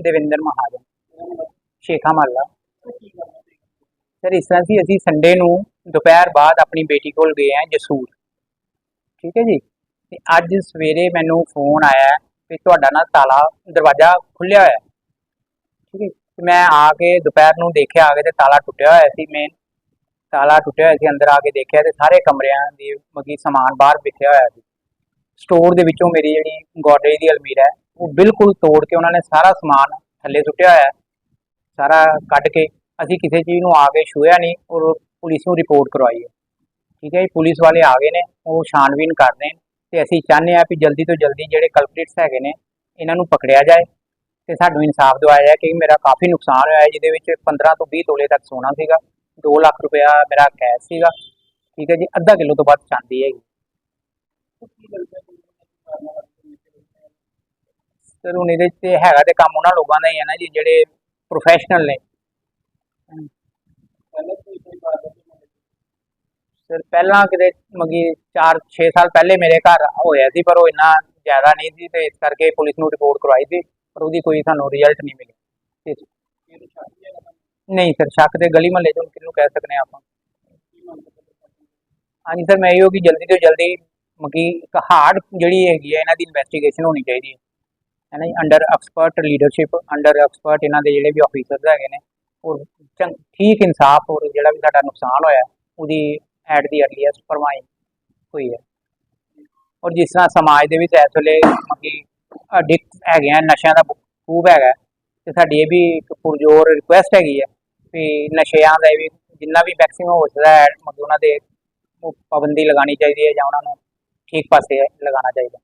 ਦੇਵਿੰਦਰ ਮਹਾਜਨ, ਸ਼ੇਖਾ ਮਹੱਲਾ sir ਇਸ ਤਰ੍ਹਾਂ ਸੀ, ਅਸੀਂ ਸੰਡੇ ਨੂੰ ਦੁਪਹਿਰ ਬਾਅਦ ਆਪਣੀ ਬੇਟੀ ਕੋਲ ਗਏ ਆ ਜਸੂਰ। ਠੀਕ ਹੈ ਜੀ? ਤੇ ਅੱਜ ਸਵੇਰੇ ਮੈਨੂੰ ਫੋਨ ਆਇਆ ਕਿ ਤੁਹਾਡਾ ਨਾ ਤਾਲਾ, ਦਰਵਾਜ਼ਾ ਖੁੱਲਿਆ ਹੋਇਆ। ਠੀਕ ਹੈ ਮੈਂ ਆ ਕੇ ਦੁਪਹਿਰ ਨੂੰ ਦੇਖਿਆ, ਆ ਕੇ ਤੇ ਤਾਲਾ ਟੁੱਟਿਆ ਹੋਇਆ ਸੀ ਮੇਨ ਤਾਲਾ ਟੁੱਟਿਆ ਹੋਇਆ ਸੀ, ਅੰਦਰ ਆ ਕੇ ਦੇਖਿਆ ਤੇ ਸਾਰੇ ਕਮਰਿਆਂ ਦੀ ਮਗੀ ਸਮਾਨ ਬਾਹਰ ਵਿਖਿਆ ਹੋਇਆ ਸੀ। ਸਟੋਰ ਦੇ ਵਿੱਚੋਂ ਮੇਰੀ ਜਿਹੜੀ ਗੋਡਰੇਜ ਦੀ ਅਲਮੀਰਾ ਹੈ ਉਹ ਬਿਲਕੁਲ ਤੋੜ ਕੇ ਉਹਨਾਂ ਨੇ ਸਾਰਾ ਸਮਾਨ ਥੱਲੇ ਸੁੱਟਿਆ ਹੋਇਆ ਸਾਰਾ ਕੱਢ ਕੇ ਅਸੀਂ ਕਿਸੇ ਚੀਜ਼ ਨੂੰ ਆ ਕੇ ਛੂਇਆ ਨਹੀਂ, ਔਰ ਪੁਲਿਸ ਨੂੰ ਰਿਪੋਰਟ ਕਰਵਾਈ ਹੈ। ਠੀਕ ਹੈ ਜੀ, ਪੁਲਿਸ ਵਾਲੇ ਆ ਗਏ ਨੇ, ਉਹ ਛਾਣਬੀਨ ਕਰ ਰਹੇ ਨੇ, ਤੇ ਅਸੀਂ ਚਾਹੁੰਦੇ ਹਾਂ ਕਿ ਜਲਦੀ ਤੋਂ ਜਲਦੀ ਜਿਹੜੇ ਕਲਪਰੇਟਸ ਹੈਗੇ ਨੇ, ਇਹਨਾਂ ਨੂੰ ਪਕੜਿਆ ਜਾਏ, ਤੇ ਸਾਨੂੰ ਇਨਸਾਫ ਦਿਵਾਇਆ ਜਾਏ ਕਿ ਮੇਰਾ ਕਾਫੀ ਨੁਕਸਾਨ ਹੋਇਆ ਹੈ, ਜਿਹਦੇ ਵਿੱਚ 15 ਤੋਂ 20 ਤੋਲੇ ਤੱਕ ਸੋਨਾ ਸੀਗਾ 2 ਲੱਖ ਰੁਪਇਆ ਮੇਰਾ ਕੈਸ਼ ਸੀਗਾ। ਠੀਕ ਹੈ ਜੀ, ਅੱਧਾ ਕਿਲੋ ਤੋਂ ਵੱਧ ਚਾਂਦੀ ਹੈਗੀ। ਸਰ ਹੁਣ ਇਹਦੇ ਤੇ ਹੈਗਾ ਤੇ ਕੰਮ ਉਹਨਾਂ ਲੋਕਾਂ ਦਾ ਹੀ ਹੈ ਨਾ ਜੀ, ਜਿਹੜੇ ਪ੍ਰੋਫੈਸ਼ਨਲ ਨੇ। ਸਰ ਪਹਿਲਾਂ ਕਿਤੇ ਮਗੀ 4-6 ਸਾਲ ਪਹਿਲੇ ਮੇਰੇ ਘਰ ਹੋਇਆ ਸੀ, ਪਰ ਉਹ ਇੰਨਾ ਜ਼ਿਆਦਾ ਨਹੀਂ ਸੀ ਤੇ ਇਸ ਕਰਕੇ ਪੁਲਿਸ ਨੂੰ ਰਿਪੋਰਟ ਕਰਵਾਈ ਸੀ, ਪਰ ਉਹਦੀ ਕੋਈ ਸਾਨੂੰ ਰਿਜ਼ਲਟ ਨਹੀਂ ਮਿਲਿਆ ਨਹੀਂ ਸਰ ਸ਼ੱਕ ਤੇ ਗਲੀ ਮਹੱਲੇ ਚੋਂ ਕਿਹਨੂੰ ਕਹਿ ਸਕਨੇ ਆਪਾਂ। ਹਾਂਜੀ ਸਰ ਮੈਂ ਇਹੋ ਕਿ ਜਲਦੀ ਤੋਂ ਜਲਦੀ ਮਗੀ ਇੱਕ ਹਾਰਡ ਜਿਹੜੀ ਹੈਗੀ ਹੈ ਇਹਨਾਂ ਦੀ ਇਨਵੈਸਟੀਗੇਸ਼ਨ ਹੋਣੀ ਚਾਹੀਦੀ ਹੈ। ਹੈ ਨਾ ਜੀ under expert leadership under expert ਇਹਨਾਂ ਦੇ ਜਿਹੜੇ ਵੀ ਆਫੀਸਰਸ ਹੈਗੇ ਨੇ, ਉਹ ਚੰਗ- ਠੀਕ ਇਨਸਾਫ ਔਰ ਜਿਹੜਾ ਵੀ ਸਾਡਾ ਨੁਕਸਾਨ ਹੋਇਆ, ਉਹਦੀ ਐਟ ਦੀ ਅਰਲੀਐਸਟ ਭਰਵਾਈ ਹੋਈ ਹੈ। ਔਰ ਜਿਸ ਤਰ੍ਹਾਂ ਸਮਾਜ ਦੇ ਵਿੱਚ ਇਸ ਵੇਲੇ ਕਿ ਅਡਿਕਟ ਹੈਗੇ ਆ, ਨਸ਼ਿਆਂ ਦਾ ਖੂਬ ਹੈਗਾ ਤੇ ਸਾਡੀ ਇਹ ਵੀ ਇੱਕ ਪੁਰਜੋਰ ਰਿਕੁਐਸਟ ਹੈਗੀ ਹੈ ਵੀ ਨਸ਼ਿਆਂ ਦਾ ਵੀ ਜਿੰਨਾ ਵੀ ਮੈਕਸਿਮਮ ਹੋ ਸਕਦਾ ਹੈ, ਮਤਲਬ ਉਹਨਾਂ ਦੇ ਪਾਬੰਦੀ ਲਗਾਉਣੀ ਚਾਹੀਦੀ ਹੈ ਜਾਂ ਉਹਨਾਂ ਨੂੰ ਠੀਕ ਪਾਸੇ ਲਗਾਉਣਾ ਚਾਹੀਦਾ